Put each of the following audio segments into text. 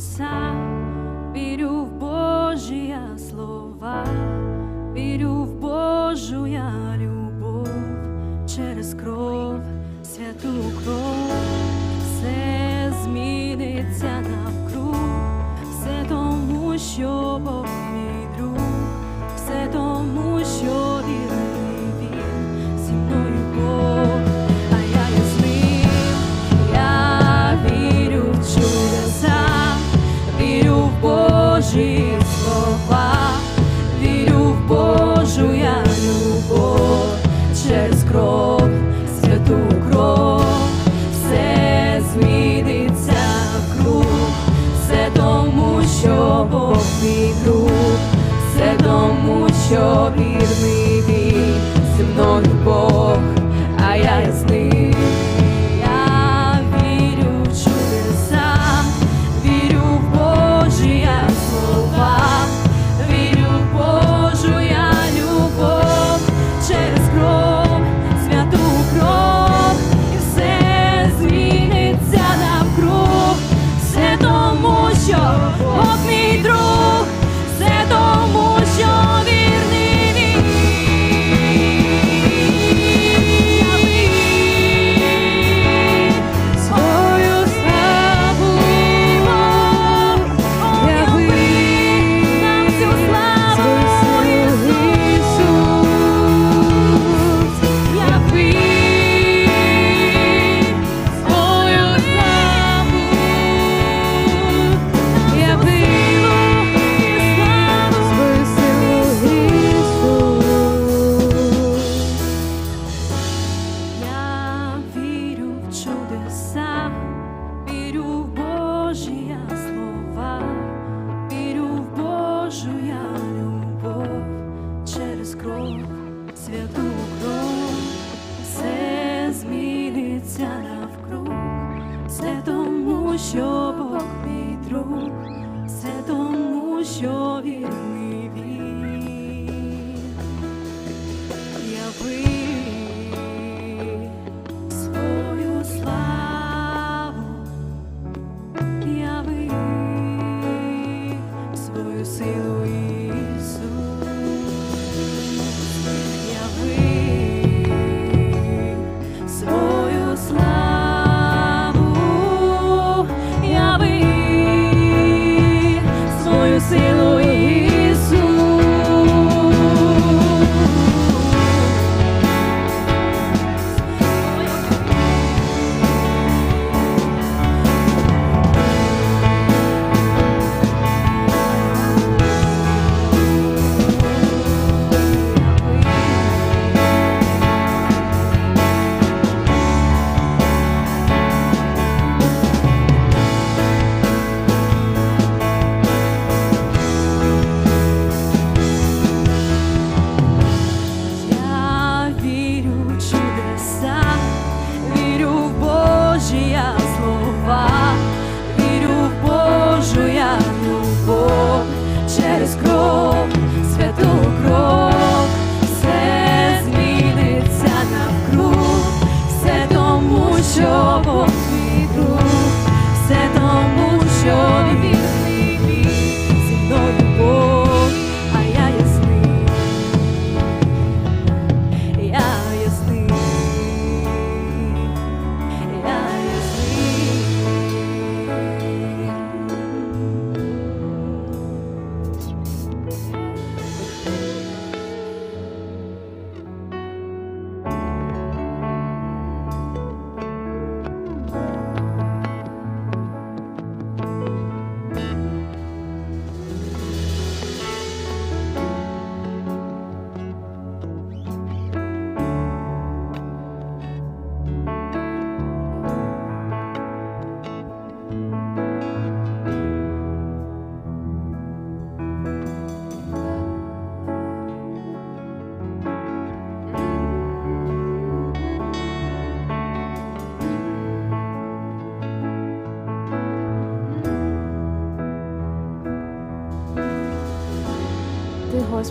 side.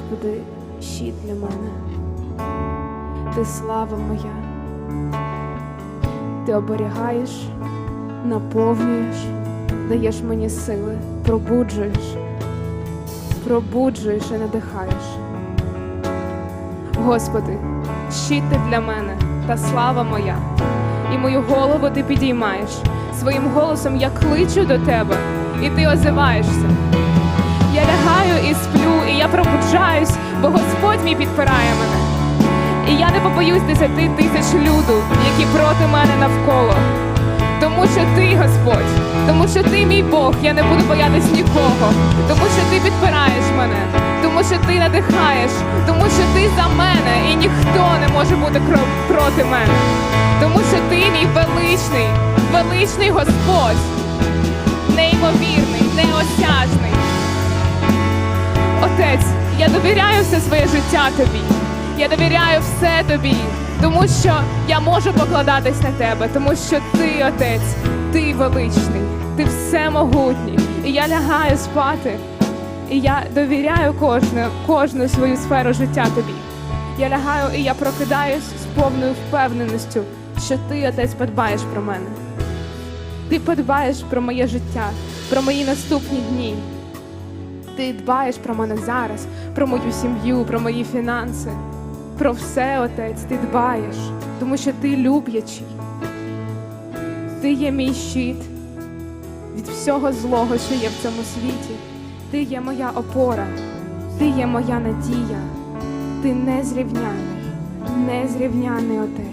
Господи, щит для мене, ти слава моя, ти оберігаєш, наповнюєш, даєш мені сили, пробуджуєш, пробуджуєш і надихаєш. Господи, щит ти для мене та слава моя, і мою голову ти підіймаєш. Своїм голосом я кличу до тебе, і ти озиваєшся. Лягаю і сплю, і я пробуджаюсь, бо Господь мій підпирає мене. І я не побоюсь десяти тисяч люду, які проти мене навколо. Тому що ти, Господь, тому що ти мій Бог, я не буду боятись нікого, тому що ти підпираєш мене, тому що ти надихаєш, тому що ти за мене і ніхто не може бути проти мене. Тому що ти мій величний, величний Господь, неймовірний, неосяжний. Отець, я довіряю все своє життя тобі. Я довіряю все тобі, тому що я можу покладатись на тебе, тому що ти, отець, ти величний, ти всемогутній. І я лягаю спати, і я довіряю кожну, кожну свою сферу життя тобі. Я лягаю і я прокидаюсь з повною впевненістю, що ти, отець, подбаєш про мене. Ти подбаєш про моє життя, про мої наступні дні. Ти дбаєш про мене зараз, про мою сім'ю, про мої фінанси, про все, отець, ти дбаєш, тому що ти люблячий. Ти є мій щит від всього злого, що є в цьому світі. Ти є моя опора, ти є моя надія, ти незрівняний, незрівняний отець.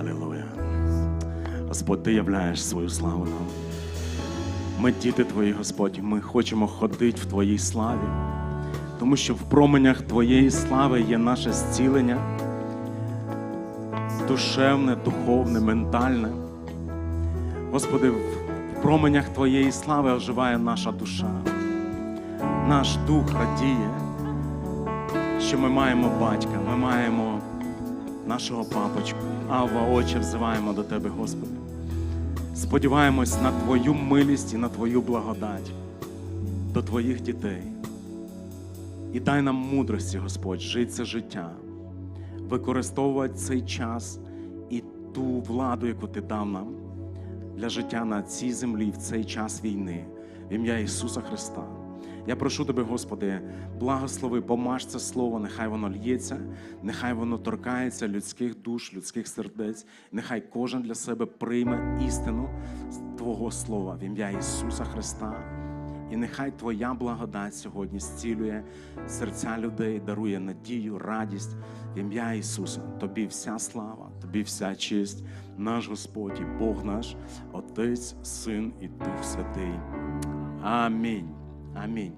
Алілуя. Господь, ти являєш свою славу нам. Ми діти Твої, Господь, ми хочемо ходити в Твоїй славі, тому що в променях Твоєї слави є наше зцілення, душевне, духовне, ментальне. Господи, в променях Твоєї слави оживає наша душа, наш дух радіє, що ми маємо батька, ми маємо нашого папочку. Авва, Отче, взиваємо до Тебе, Господи. Сподіваємось на Твою милість і на Твою благодать до Твоїх дітей. І дай нам мудрості, Господь, жити це життя, використовувати цей час і ту владу, яку ти дав нам для життя на цій землі в цей час війни, в ім'я Ісуса Христа. Я прошу тебе, Господи, благослови, помаж це слово, нехай воно л'ється, нехай воно торкається людських душ, людських сердець, нехай кожен для себе прийме істину Твого Слова в ім'я Ісуса Христа. І нехай Твоя благодать сьогодні зцілює серця людей, дарує надію, радість в ім'я Ісуса. Тобі вся слава, тобі вся честь, наш Господь і Бог наш, Отець, Син і Дух Святий. Амінь. Амінь.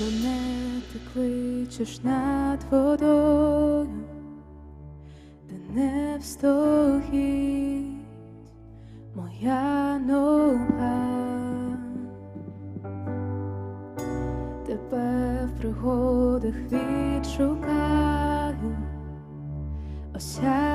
Мене ти кличеш над водою, де не встоїть моя нога. Тебе в пригодах відшукаю, 假